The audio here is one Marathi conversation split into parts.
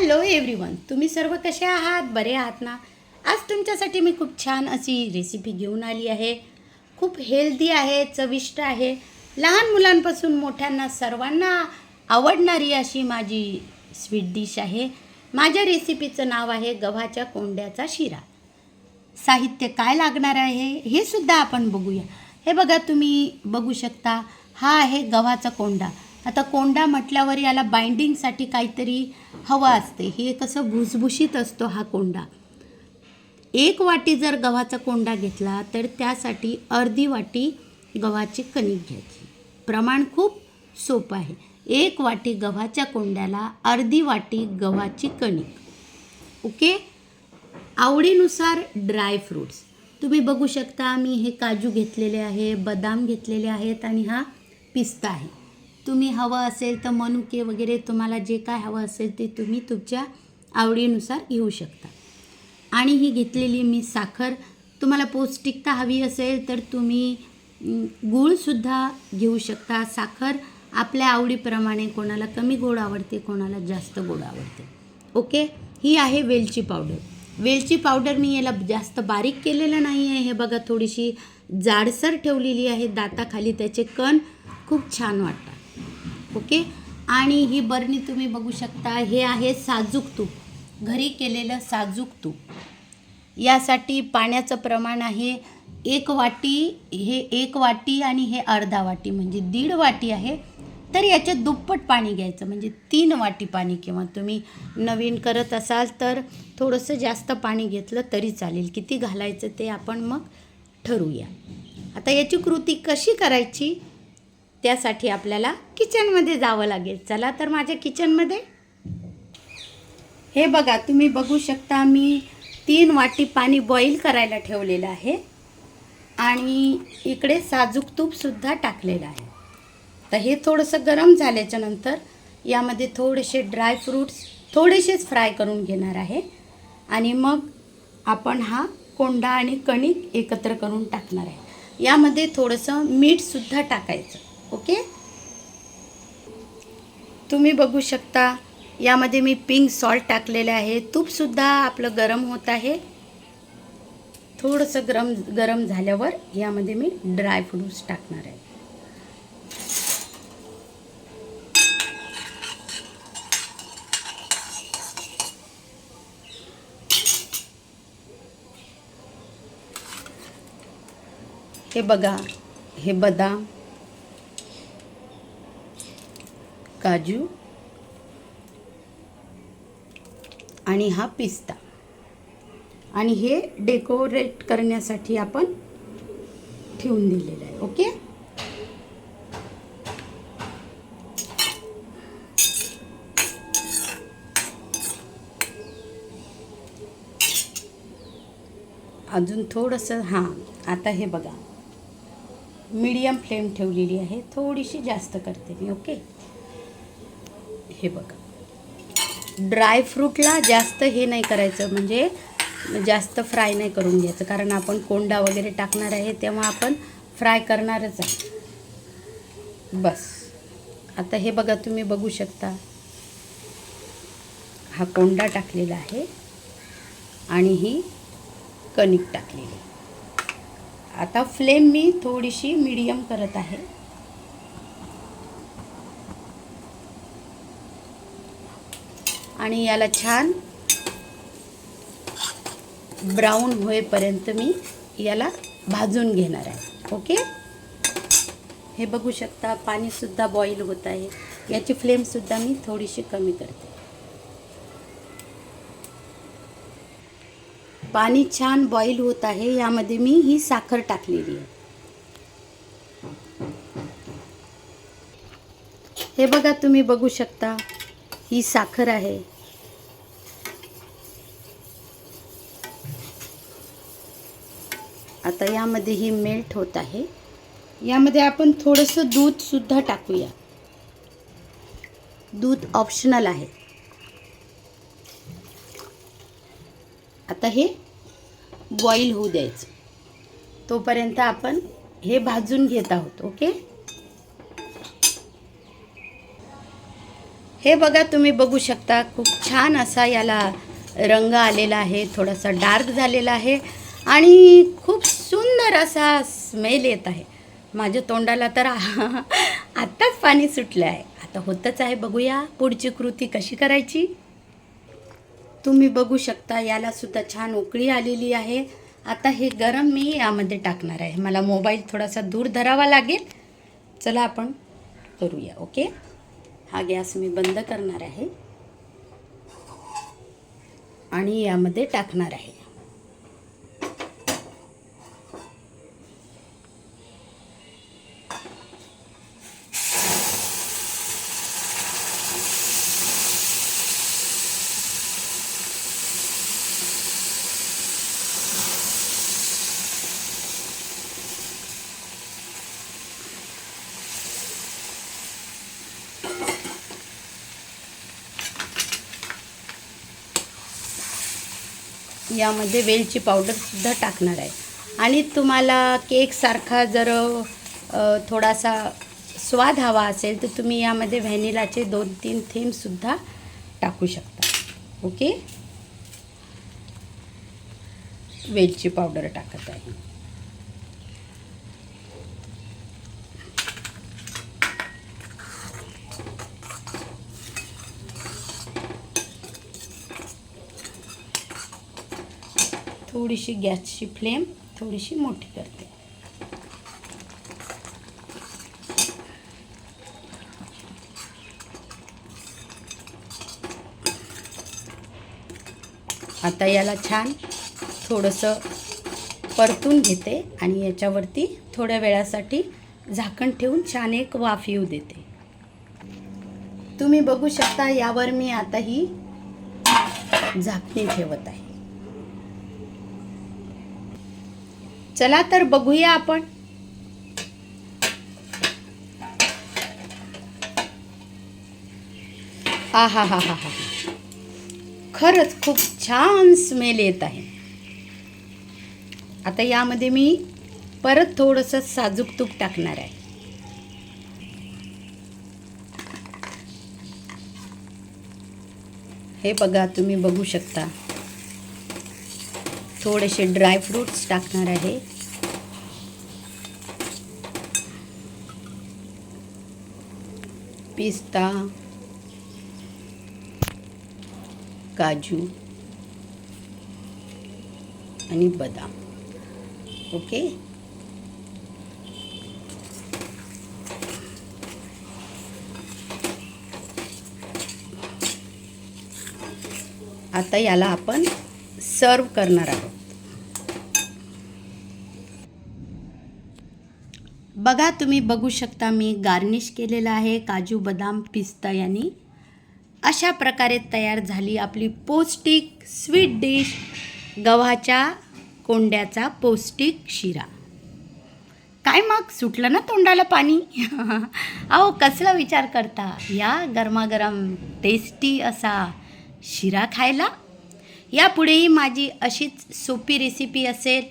हॅलो एव्हरीवन तुम्ही सर्व कसे आहात? बरे आहात ना? आज तुमच्यासाठी मी खूप छान अशी रेसिपी घेऊन आली आहे. खूप हेल्दी आहे चविष्ट आहे. लहान मुलांपासून मोठ्यांना सर्वांना आवडणारी अशी माझी स्वीट डिश आहे. माझ्या रेसिपीचं नाव आहे गव्हाच्या कोंड्याचा शिरा. साहित्य काय लागणार आहे हे सुद्धा आपण बघूया. हे बघा तुम्ही बघू शकता. हा आहे गव्हाचा कोंडा. आता कोंडा म्हटल्यावर याला बाइंडिंगसाठी काहीतरी हवं असते. हे कसं भुसभुशीत असतो हा कोंडा. एक वाटी जर गव्हाचा कोंडा घेतला तर त्यासाठी अर्धी वाटी गव्हाची कणिक घ्यायची. प्रमाण खूप सोपं आहे. एक वाटी गव्हाच्या कोंड्याला अर्धी वाटी गव्हाची कणिक. ओके? आवडीनुसार ड्राय फ्रूट्स. तुम्ही बघू शकता मी हे काजू घेतलेले आहे बदाम घेतलेले आहेत आणि हा पिस्ता आहे. तुम्ही हवं असेल तर मनुके वगैरे तुम्हाला जे काय हवं असेल ते तुम्ही तुमच्या आवडीनुसार घेऊ शकता. आणि ही घेतलेली मी साखर. तुम्हाला पौष्टिकता हवी असेल तर तुम्ही गूळसुद्धा घेऊ शकता. साखर आपल्या आवडीप्रमाणे कोणाला कमी गोड आवडते कोणाला जास्त गोड आवडते. ओके? ही आहे वेलची पावडर. वेलची पावडर मी याला जास्त बारीक केलेलं नाही आहे हे बघा थोडीशी जाडसर ठेवलेली आहे. दाताखाली त्याचे कण खूप छान वाटतात. ओके? आणि ही बरणी तुम्ही बघू शकता हे आहे साजूक तूप. घरी केलेलं साजूक तूप. यासाठी पाण्याचं प्रमाण आहे एक वाटी हे एक वाटी आणि हे अर्धा वाटी म्हणजे दीड वाटी आहे. तर याच्यात दुप्पट पाणी घ्यायचं म्हणजे तीन वाटी पाणी. किंवा तुम्ही नवीन करत असाल तर थोडंसं जास्त पाणी घेतलं तरी चालेल. किती घालायचं ते आपण मग ठरवूया. आता याची कृती कशी करायची? त्यासाठी आपल्याला किचनमध्ये जावं लागेल. चला तर माझ्या किचनमध्ये. हे बघा तुम्ही बघू शकता मी तीन वाटी पाणी बॉईल करायला ठेवलेलं आहे. आणि इकडे साजूक तूपसुद्धा टाकलेलं आहे. तर हे थोडंसं गरम झाल्याच्यानंतर यामध्ये थोडेसे ड्राय फ्रूट्स थोडेसेच फ्राय करून घेणार आहे. आणि मग आपण हा कोंडा आणि कणिक एकत्र करून टाकणार आहे. यामध्ये थोडंसं मीठसुद्धा टाकायचं. ओके? तुम्ही बघू शकता यामध्ये मी पिंक सॉल्ट टाकलेलं आहे. तूपसुद्धा आपलं गरम होत आहे. थोडंसं गरम गरम झाल्यावर यामध्ये मी ड्राय फ्रूट्स टाकणार आहे. हे बघा हे बदाम काजू आणि हा पिस्ता. आणि हे डेकोरेट करण्यासाठी आपण ठेवून दिलेलं आहे ओके? अजून थोडंसं हां आता हे बघा. मीडियम फ्लेम ठेवलेली आहे थोडीशी जास्त करते मी ओके? हे बघा. ड्रायफ्रूटला जास्त हे नाही करायचं म्हणजे जास्त फ्राय नाही करून घ्यायचं. कारण आपण कोंडा वगैरे टाकणार आहे तेव्हा आपण फ्राय करणारच आहे. बस. आता हे बघा तुम्ही बघू शकता. हा कोंडा टाकलेला आहे आणि ही कणिक टाकलेली आता फ्लेम मी थोडीशी मीडियम करत आहे. आणि याला छान ब्राऊन होईपर्यंत मी याला भाजून घेणार आहे. ओके? हे बघू शकता पाणीसुद्धा बॉईल होत आहे. याची फ्लेमसुद्धा मी थोडीशी कमी करते. पाणी छान बॉईल होत आहे यामध्ये मी ही साखर टाकलेली आहे. हे बघा तुम्ही बघू शकता. ही साखर आहे. आता यामध्ये ही मेल्ट होत आहे. यामध्ये आपण थोडंसं दूधसुद्धा टाकूया. दूध ऑप्शनल आहे. आता हे बॉईल होऊ द्यायचं. तोपर्यंत आपण हे भाजून घेत आहोत ओके हे बघा तुम्ही बघू शकता खूप छान असा याला रंग आलेला आहे थोडासा डार्क झालेला आहे आणि खूप सुंदर असा स्मेल येत आहे. माझ्या तोंडाला तर आत्ताच पाणी सुटलं आहे. आता होतच आहे बघूया पुढची कृती कशी करायची. तुम्ही बघू शकता याला सुद्धा छान उकळी आलेली आहे. आता हे गरम मी यामध्ये टाकणार आहे. मला मोबाईल थोडासा दूर धरावा लागेल. चला आपण करूया ओके? हा गॅस मी बंद करणार आहे. आणि यामध्ये टाकणार आहे. यामध्ये वेलची पावडरसुद्धा टाकणार आहे. आणि तुम्हाला केकसारखा जर थोडासा स्वाद हवा असेल तर तुम्ही यामध्ये व्हॅनिलाचे दोन तीन थेंबसुद्धा टाकू शकता. ओके? वेलची पावडर टाकत आहे. थोडीशी गॅसची फ्लेम थोडीशी मोठी करते. आता याला छान थोडंसं परतून घेते आणि याच्यावरती थोड्या वेळासाठी झाकण ठेवून छान एक वाफ येऊ देते. तुम्ही बघू शकता यावर मी आता ही झाकणी ठेवत आहे. चला तर बघूया आपण. हा हा हा हा हा. खरंच खूप छान स्मेल येत आहे. आता यामध्ये मी परत थोडंसं साजूक तूप टाकणार आहे. हे बघा तुम्ही बघू शकता. थोडेसे ड्रायफ्रूट्स टाकणार आहे. पिस्ता काजू आणि बदाम. ओके? आता याला आपण सर्व करणार आहोत. बघा तुम्ही बघू शकता मी गार्निश केलेलं आहे काजू बदाम पिस्ता यांनी. अशा प्रकारे तयार झाली आपली पौष्टिक स्वीट डिश गव्हाच्या कोंड्याचा पौष्टिक शिरा. काय मग सुटलं ना तोंडाला पाणी? अहो कसला विचार करता? या गरमागरम टेस्टी असा शिरा खायला यापुढेही माझी अशीच सोपी रेसिपी असेल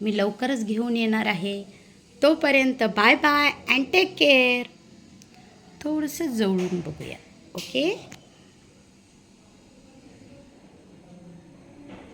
मी लवकरच घेऊन येणार आहे. तोपर्यंत bye bye and take care थोडंसं जवळून बघूया ओके